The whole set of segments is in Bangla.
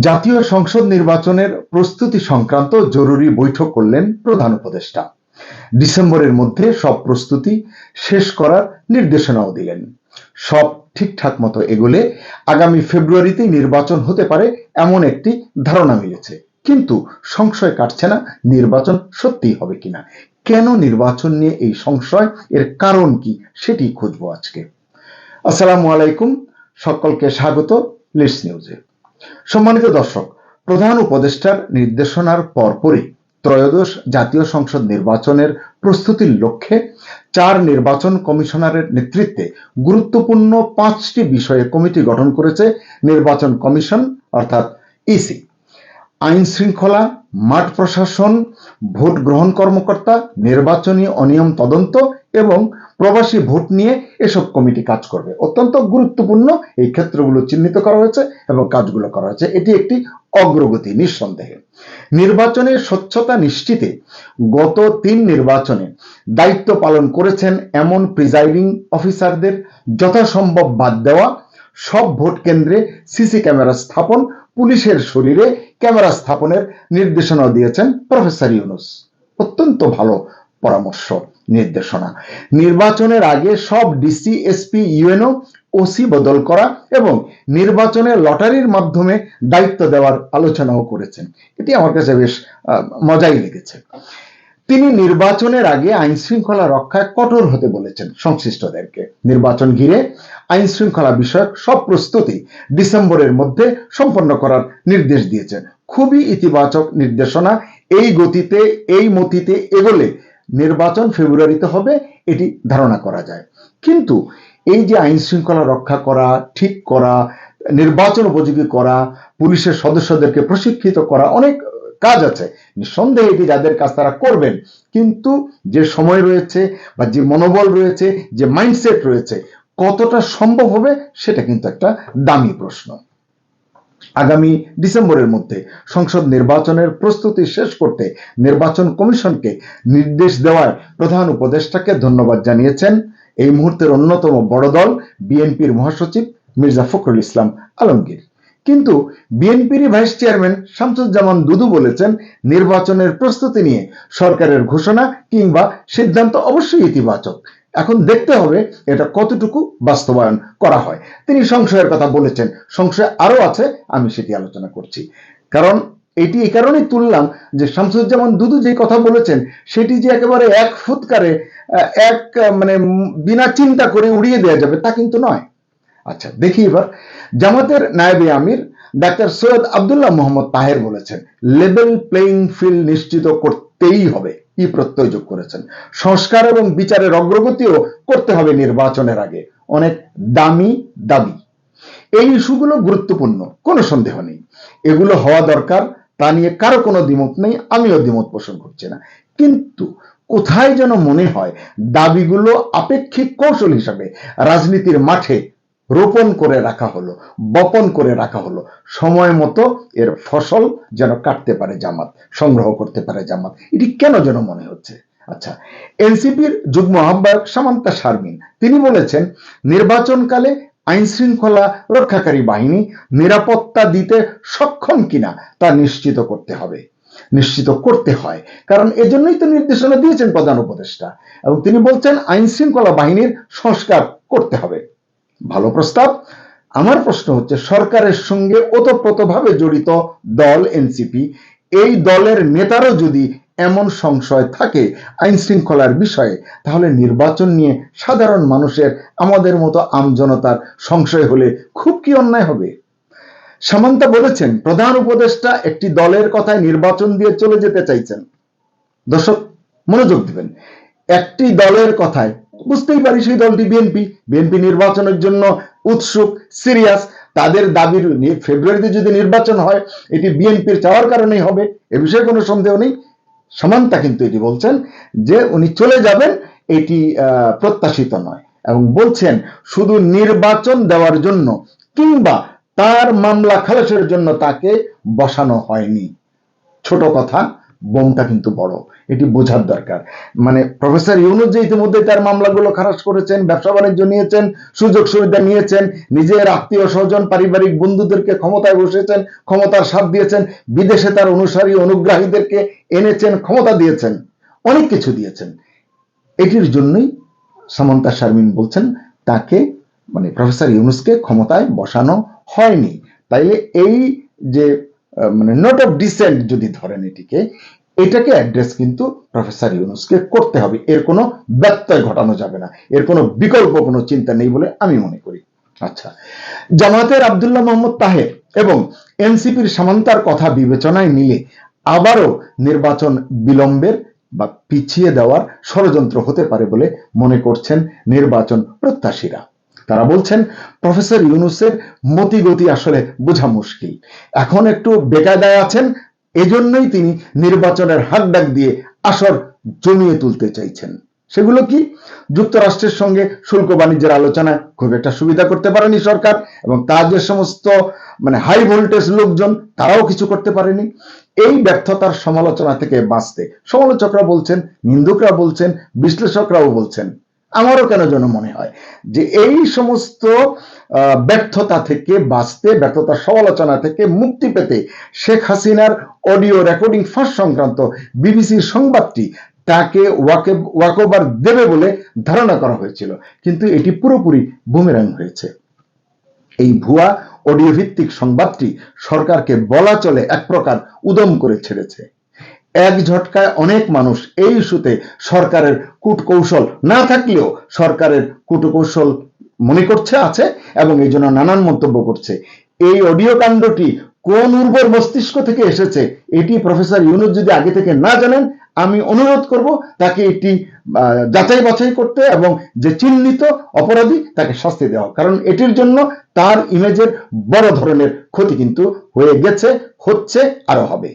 জাতীয় সংসদ নির্বাচনের প্রস্তুতি সংক্রান্ত জরুরি বৈঠক করলেন প্রধান উপদেষ্টা। ডিসেম্বরের মধ্যে সব প্রস্তুতি শেষ করার নির্দেশনাও দিলেন। সব ঠিকঠাক মতো এগোলে আগামী ফেব্রুয়ারিতেই নির্বাচন হতে পারে এমন একটি ধারণা মিলেছে। কিন্তু সংশয় কাটছে না নির্বাচন সত্যিই হবে কিনা? কেন নির্বাচন নিয়ে এই সংশয়? এর কারণ কি? সেটি খুঁজবো আজকে। আসসালামু আলাইকুম। সকলকে স্বাগত। লিস্ট নিউজে। সম্মানিত দর্শক, প্রধান উপদেষ্টার নির্দেশনার পরপরই ত্রয়োদশ জাতীয় সংসদ নির্বাচনের প্রস্তুতির লক্ষ্যে চার নির্বাচন কমিশনারের নেতৃত্বে গুরুত্বপূর্ণ পাঁচটি বিষয়ে কমিটি গঠন করেছে নির্বাচন কমিশন, অর্থাৎ ইসি। আইন শৃঙ্খলা, মাঠ প্রশাসন, ভোট গ্রহণ কর্মকর্তা, নির্বাচনী অনিয়ম তদন্ত এবং প্রবাসী ভোট নিয়ে এসব কমিটি কাজ করবে। অত্যন্ত গুরুত্বপূর্ণ এই ক্ষেত্রগুলো চিহ্নিত করা হয়েছে এবং কাজগুলো করা হয়েছে। এটি একটি অগ্রগতি নিঃসন্দেহে। নির্বাচনের স্বচ্ছতা নিশ্চিতে গত তিন নির্বাচনে দায়িত্ব পালন করেছেন এমন প্রিজাইডিং অফিসারদের যথাসম্ভব বাদ দেওয়া, সব ভোট কেন্দ্রে সিসি ক্যামেরা স্থাপন, পুলিশের শরীরে ক্যামেরা স্থাপনের নির্দেশনা দিয়েছেন প্রফেসর ইউনুস। অত্যন্ত ভালো পরামর্শ, নির্দেশনা। নির্বাচনের আগে সব ডিসি, এসপি, ইউএনও ওসি বদল করা এবং নির্বাচনের লটারির মাধ্যমে দায়িত্ব দেওয়ার আলোচনাও করেছেন। এটি আমার কাছে বেশ মজাই লেগেছে। তিনি নির্বাচনের আগে আইন শৃঙ্খলা রক্ষায় কঠোর হতে বলেছেন সংশ্লিষ্টদেরকে। নির্বাচন ঘিরে আইন শৃঙ্খলা বিষয়ক সব প্রস্তুতি ডিসেম্বরের মধ্যে সম্পন্ন করার নির্দেশ দিয়েছেন। খুবই ইতিবাচক নির্দেশনা, এই গতিতে, এই মতিতে এগোলে নির্বাচন ফেব্রুয়ারিতে হবে, এটি ধারণা করা যায়। কিন্তু এই যে আইন শৃঙ্খলা রক্ষা করা, ঠিক করা, নির্বাচন উপযোগী করা, পুলিশের সদস্যদেরকে প্রশিক্ষিত করা অনেক কাজ আছে। নিঃসন্দেহে এটি যাদের কাজ তারা করবেন। কিন্তু যে সময় রয়েছে বা যে মনোবল রয়েছে, যে মাইন্ডসেট রয়েছে, কতটা সম্ভব হবে সেটা কিন্তু একটা দামি প্রশ্ন। আগামী ডিসেম্বরের মধ্যে সংসদ নির্বাচনের প্রস্তুতি শেষ করতে নির্বাচন কমিশনকে নির্দেশ দেওয়ায় প্রধান উপদেষ্টাকে ধন্যবাদ জানিয়েছেন। এই মুহূর্তের অন্যতম বড় দল বিএনপির মহাসচিব মির্জা ফখরুল ইসলাম আলমগীর। কিন্তু বিএনপির ভাইস চেয়ারম্যান শামসুজ্জামান দুদু বলেছেন, নির্বাচনের প্রস্তুতি নিয়ে সরকারের ঘোষণা কিংবা সিদ্ধান্ত অবশ্যই ইতিবাচক। এখন দেখতে হবে এটা কতটুকু বাস্তবায়ন করা হয়। তিনি সংশয়ের কথা বলেছেন। সংশয় আরও আছে, আমি সেটি আলোচনা করছি। কারণ এটি এই কারণেই তুললাম যে শামসুজ্জামান দুদু যে কথা বলেছেন, সেটি যে একেবারে এক ফুৎকারে এক মানে বিনা চিন্তা করে উড়িয়ে দেওয়া যাবে তা কিন্তু নয়। আচ্ছা দেখি এবার। জামাতের নায়েবে আমির ডাক্তার সৈয়দ আবদুল্লাহ মোহাম্মদ তাহের বলেছেন লেভেল প্লেইং ফিল্ড নিশ্চিত করতেই হবে, ই প্রত্যয় যোগ করেছেন। সংস্কার এবং বিচারের অগ্রগতিও করতে হবে নির্বাচনের আগে। অনেক দামি দাবি। এই ইস্যুগুলো গুরুত্বপূর্ণ, কোনো সন্দেহ নেই। এগুলো হওয়া দরকার, তা নিয়ে কারও কোনো দ্বিমত নেই, আমিও দ্বিমত পোষণ করছি না। কিন্তু কোথায় যেন মনে হয়, দাবিগুলো আপেক্ষিক কৌশল হিসাবে রাজনীতির মাঠে রোপণ করে রাখা হলো, বপন করে রাখা হলো। সময় মতো এর ফসল যেন কাটতে পারে জামাত, সংগ্রহ করতে পারে জামাত। এটি কেন যেন মনে হচ্ছে? আচ্ছা এনসিপির যুগ্ম আহ্বায়ক সামান্তা শারমিন, তিনি বলেছেন, নির্বাচনকালে আইন শৃঙ্খলা রক্ষাকারী বাহিনী নিরাপত্তা দিতে সক্ষম কিনা তা নিশ্চিত করতে হবে। নিশ্চিত করতে হয়, কারণ এজন্যই তো নির্দেশনা দিয়েছেন প্রধান উপদেষ্টা। এবং তিনি বলছেন আইন শৃঙ্খলা বাহিনীর সংস্কার করতে হবে। ভালো প্রস্তাব। আমার প্রশ্ন হচ্ছে, সরকারের সঙ্গে ওতপ্রোতভাবে জড়িত দল এনসিপি, এই দলের নেতারও যদি এমন সংশয় থাকে আইন শৃঙ্খলার বিষয়ে, তাহলে নির্বাচন নিয়ে সাধারণ মানুষের আমাদের মতো আমজনতার সংশয় হলে খুব কি অন্যায় হবে? সামান্তা বলেছেন, প্রধান উপদেষ্টা একটি দলের কথায় নির্বাচন দিয়ে চলে যেতে চাইছেন। দর্শক, মনোযোগ দিবেন। একটি দলের কথায় বুঝতেই পারি সেই দলটি বিএনপি বিএনপি নির্বাচনের জন্য উৎসুক সিরিয়াস তাদের দাবির ফেব্রুয়ারিতে যদি নির্বাচন হয়, এটি বিএনপির চাওয়ার কারণেই হবে, এ বিষয়ে কোনো সন্দেহ নেই। সমান্তা কিন্তু এটি বলছেন যে উনি চলে যাবেন, এটি প্রত্যাশিত নয়। এবং বলছেন, শুধু নির্বাচন দেওয়ার জন্য কিংবা তার মামলা খালাসের জন্য তাকে বসানো হয়নি। ছোট কথা বোমটা কিন্তু বড়। এটি বোঝার দরকার। মানে প্রফেসর ইউনুস যে ইতিমধ্যে তার মামলাগুলো খারাজ করেছেন, ব্যবসা বাণিজ্য নিয়েছেন, সুযোগ সুবিধা নিয়েছেন, নিজের আত্মীয় স্বজন, পারিবারিক বন্ধুদেরকে ক্ষমতায় বসেছেন ক্ষমতার স্বাদ দিয়েছেন, বিদেশে তার অনুসারী, অনুগ্রাহীদেরকে এনেছেন, ক্ষমতা দিয়েছেন, অনেক কিছু দিয়েছেন। এটির জন্যই সামন্তা শারমিন বলছেন, তাকে মানে প্রফেসর ইউনুসকে ক্ষমতায় বসানো হয়নি। তাইলে এই যে মানে নোট অফ ডিসেন্ট যদি ধরেন এটিকে, এটাকে অ্যাড্রেস কিন্তু প্রফেসর ইউনুসকে করতে হবে। এর কোনো ব্যত্যয় ঘটানো যাবে না। এর কোনো বিকল্প কোনো চিন্তা নেই বলে আমি মনে করি। আচ্ছা জামাতের আব্দুল্লাহ মোহাম্মদ তাহের এবং এনসিপির সামান্তার কথা বিবেচনায় নিলে আবারও নির্বাচন বিলম্বের বা পিছিয়ে দেওয়ার ষড়যন্ত্র হতে পারে বলে মনে করছেন নির্বাচন প্রত্যাশীরা। তারা বলছেন, প্রফেসর ইউনুসের মতিগতি আসলে বোঝা মুশকিল। এখন একটু বেকায়দায় আছেন, এজন্যই তিনি নির্বাচনের হাক ডাক দিয়ে আসর জমিয়ে তুলতে চাইছেন। সেগুলো কি? যুক্তরাষ্ট্রের সঙ্গে শুল্ক বাণিজ্যের আলোচনায় খুব একটা সুবিধা করতে পারেনি সরকার, এবং তার যে সমস্ত মানে হাই ভোল্টেজ লোকজন, তারাও কিছু করতে পারেনি। এই ব্যর্থতার সমালোচনা থেকে বাঁচতে সমালোচকরা বলছেন, নিন্দুকরা বলছেন, বিশ্লেষকরাও বলছেন। আমারও কেন যেন মনে হয় যে এই সমস্ত ব্যর্থতা থেকে বাঁচতে ব্যর্থতার সমালোচনা থেকে মুক্তি পেতে শেখ হাসিনার অডিও রেকর্ডিং ফাঁস সংক্রান্ত বিবিসির সংবাদটি তাকে ওয়াকে ওয়াকওভার দেবে বলে ধারণা করা হয়েছিল। কিন্তু এটি পুরোপুরি বুমেরাং হয়েছে। এই ভুয়া অডিও ভিত্তিক সংবাদটি সরকারকে বলা চলে এক প্রকার উদম করে ছেড়েছে। এক ঝটকায় অনেক মানুষ এই ইস্যুতে সরকারের কূটকৌশল না থাকলেও সরকারের কূটকৌশল মনে করছে, আছে এবং এই জন্য নানান মন্তব্য করছে। এই অডিও কাণ্ডটি কোন উর্বর মস্তিষ্ক থেকে এসেছে, এটি প্রফেসর ইউনুস যদি আগে থেকে না জানেন, আমি অনুরোধ করব তাকে এটি যাচাই বাছাই করতে এবং যে চিহ্নিত অপরাধী তাকে শাস্তি দেওয়া। কারণ এটির জন্য তার ইমেজের বড় ধরনের ক্ষতি কিন্তু হয়ে গেছে, হচ্ছে আরও হবে।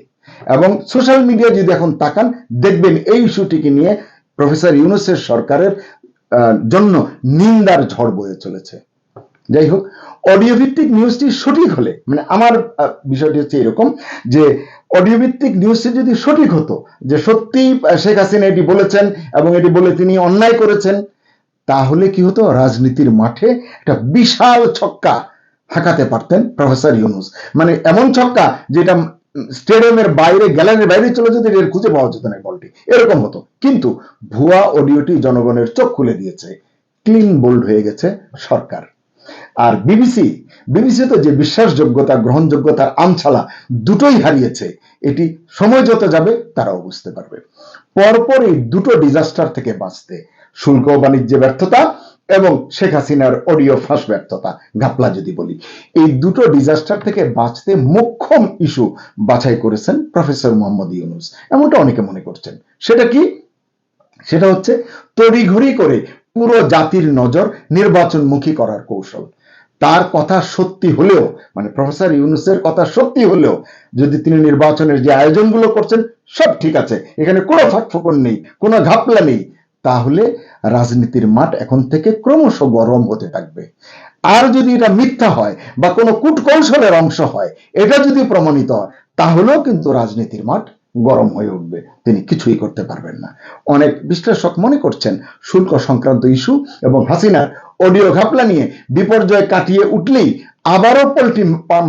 এবং সোশ্যাল মিডিয়া যদি এখন তাকান, দেখবেন এই ইস্যুটিকে নিয়ে প্রফেসর ইউনুসের সরকারের জন্য নিন্দার ঝড় বয়ে চলেছে। যাই হোক অডিও ভিত্তিক নিউজটি সঠিক হলে মানে আমার বিষয়টি হচ্ছে এরকম যে অডিও ভিত্তিক নিউজটি যদি সঠিক হতো, যে সত্যি শেখ হাসিনা এটি বলেছেন এবং এটি বলে তিনি অন্যায় করেছেন, তাহলে কি হতো? রাজনীতির মাঠে একটা বিশাল ছক্কা হাঁকাতে পারতেন প্রফেসর ইউনুস। মানে এমন ছক্কা যেটা স্টেডিয়ামের বাইরে, গ্যালারির বাইরে চলে যেত এর খুঁজে পাওয়া যেত না বলটি। এরকম হতো। কিন্তু ভুয়া অডিওটি জনগণের চোখ খুলে দিয়েছে। ক্লিন, বোল্ড হয়ে গেছে সরকার। আর বিবিসি বিবিসি তো যে বিশ্বাসযোগ্যতা, গ্রহণযোগ্যতার আমছালা দুটোই হারিয়েছে, এটি সময় যত যাবে তারাও বুঝতে পারবে। পরপর এই দুটো ডিজাস্টার থেকে বাঁচতে। শুল্ক বাণিজ্যে ব্যর্থতা এবং শেখ হাসিনার অডিও ফাঁস ব্যর্থতা ঘাপলা যদি বলি। এই দুটো ডিজাস্টার থেকে বাঁচতে মোক্ষম ইস্যু বাছাই করেছেন প্রফেসর মোহাম্মদ ইউনুস। এমনটা অনেকে মনে করছেন। সেটা কি? সেটা হচ্ছে তড়িঘড়ি করে পুরো জাতির নজর নির্বাচনমুখী করার কৌশল। তার কথা সত্যি হলেও মানে প্রফেসর ইউনুসের কথা সত্যি হলেও, যদি তিনি নির্বাচনের যে আয়োজনগুলো করছেন, সব ঠিক আছে। এখানে কোনো ফাঁকফোকর নেই, কোনো ঘাপলা নেই। তাহলে রাজনীতির মাঠ এখন থেকে ক্রমশ গরম হতে থাকবে। আর যদি এটা মিথ্যা হয় বা কোনো কূটকৌশলের অংশ হয়, এটা যদি প্রমাণিত হয়, তাহলেও কিন্তু রাজনীতির মাঠ গরম হয়ে উঠবে। তিনি কিছুই করতে পারবেন না। অনেক বিশ্লেষক মনে করছেন, শুল্ক সংক্রান্ত ইস্যু এবং হাসিনার অডিও ঘাপলা নিয়ে বিপর্যয় কাটিয়ে উঠলেই আবারও পোলট্রি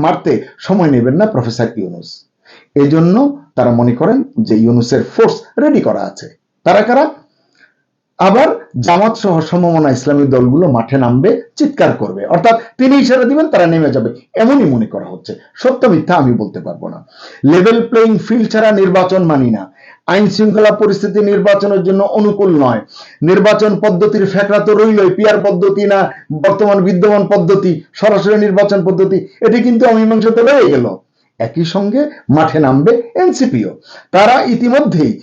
মারতে সময় নেবেন না প্রফেসর ইউনুস। এজন্য তারা মনে করেন যে ইউনুসের ফোর্স রেডি করা আছে। তারা কারা? আবার জামাত সহ সমমনা ইসলামী দলগুলো মাঠে নামবে, চিৎকার করবে। অর্থাৎ তিনি ইশারা দিবেন, তারা নেমে যাবে। এমনই মনে করা হচ্ছে। সত্য মিথ্যা আমি বলতে পারব না। লেভেল প্লেইং ফিল্ড ছাড়া নির্বাচন মানি না। আইন শৃঙ্খলা পরিস্থিতি নির্বাচনের জন্য অনুকূল নয়। নির্বাচন পদ্ধতির ফেকরা তো রইলই পিয়ার পদ্ধতি না বর্তমান বিদ্যমান পদ্ধতি, সরাসরি নির্বাচন পদ্ধতি, এটি কিন্তু অমীমাংসিত রয়ে গেল। একই সঙ্গে মাঠে নামবে এনসিপিও। তারা ইতিমধ্যেই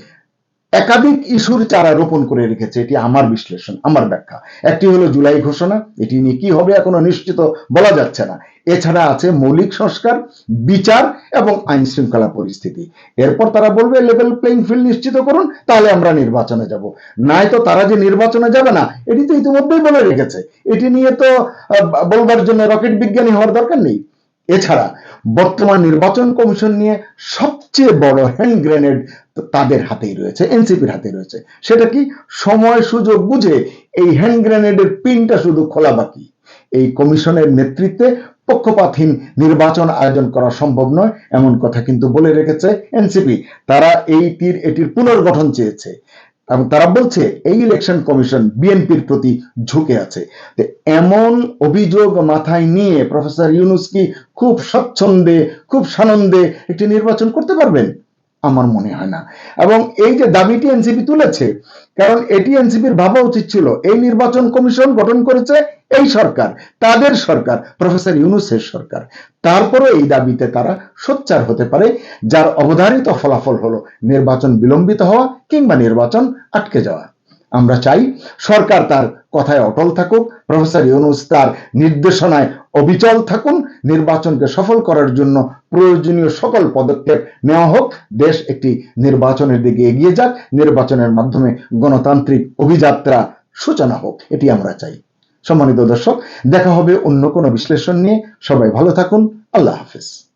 একাধিক ইস্যুর চারা রোপণ করে রেখেছে, এটি আমার বিশ্লেষণ, আমার ব্যাখ্যা। একটি হলো জুলাই ঘোষণা, এটি নিয়ে কি হবে এখনও নিশ্চিত বলা যাচ্ছে না। এছাড়া আছে মৌলিক সংস্কার, বিচার এবং আইন শৃঙ্খলা পরিস্থিতি। এরপর তারা বলবে লেভেল প্লেইং ফিল্ড নিশ্চিত করুন, তাহলে আমরা নির্বাচনে যাব। নাই তো তারা যে নির্বাচনে যাবে না, এটি তো ইতিমধ্যেই বলে রেখেছে। এটি নিয়ে তো বলবার জন্য রকেট বিজ্ঞানী হওয়ার দরকার নেই। এছাড়া বর্তমান নির্বাচন কমিশন নিয়ে সবচেয়ে বড় হ্যান্ড গ্রেনেড তাদের হাতেই রয়েছে, এনসিপির হাতে রয়েছে। সেটা কি? সময় সুযোগ বুঝে এই হ্যান্ড গ্রেনেডের পিনটা শুধু খোলা বাকি। এই কমিশনের নেতৃত্বে পক্ষপাতহীন নির্বাচন আয়োজন করা সম্ভব নয়, এমন কথা কিন্তু বলে রেখেছে এনসিপি। তারা এই তীর এটির পুনর্গঠন চেয়েছে। এবং তারা বলছে, এই ইলেকশন কমিশন বিএনপির প্রতি ঝুঁকে আছে। এমন অভিযোগ মাথায় নিয়ে প্রফেসর ইউনুস কি খুব স্বচ্ছন্দে, খুব সানন্দে একটি নির্বাচন করতে পারবেন? আমার মনে হয় না। এবং এই যে দাবিটি এনসিপি তুলেছে, কারণ এটি এনসিপির ভাবা উচিত ছিল, এই নির্বাচন কমিশন গঠন করেছে এই সরকার, তাদের সরকার, প্রফেসর ইউনুসের সরকার। তারপরে এই দাবিতে তারা সোচ্চার হতে পারে, যার অবধারিত ফলাফল হলো নির্বাচন বিলম্বিত হওয়া কিংবা নির্বাচন আটকে যাওয়া। আমরা চাই সরকার তার কথায় অটল থাকুক, প্রফেসর ইউনুস তার নির্দেশনায় অবিচল থাকুন নির্বাচনকে সফল করার জন্য প্রয়োজনীয় সকল পদক্ষেপ নেওয়া হোক। দেশ একটি নির্বাচনের দিকে এগিয়ে যাক। নির্বাচনের মাধ্যমে গণতান্ত্রিক অভিযাত্রা সূচনা হোক, এটি আমরা চাই। সম্মানিত দর্শক, দেখা হবে অন্য কোনো বিশ্লেষণ নিয়ে। সবাই ভালো থাকুন। আল্লাহ হাফিজ।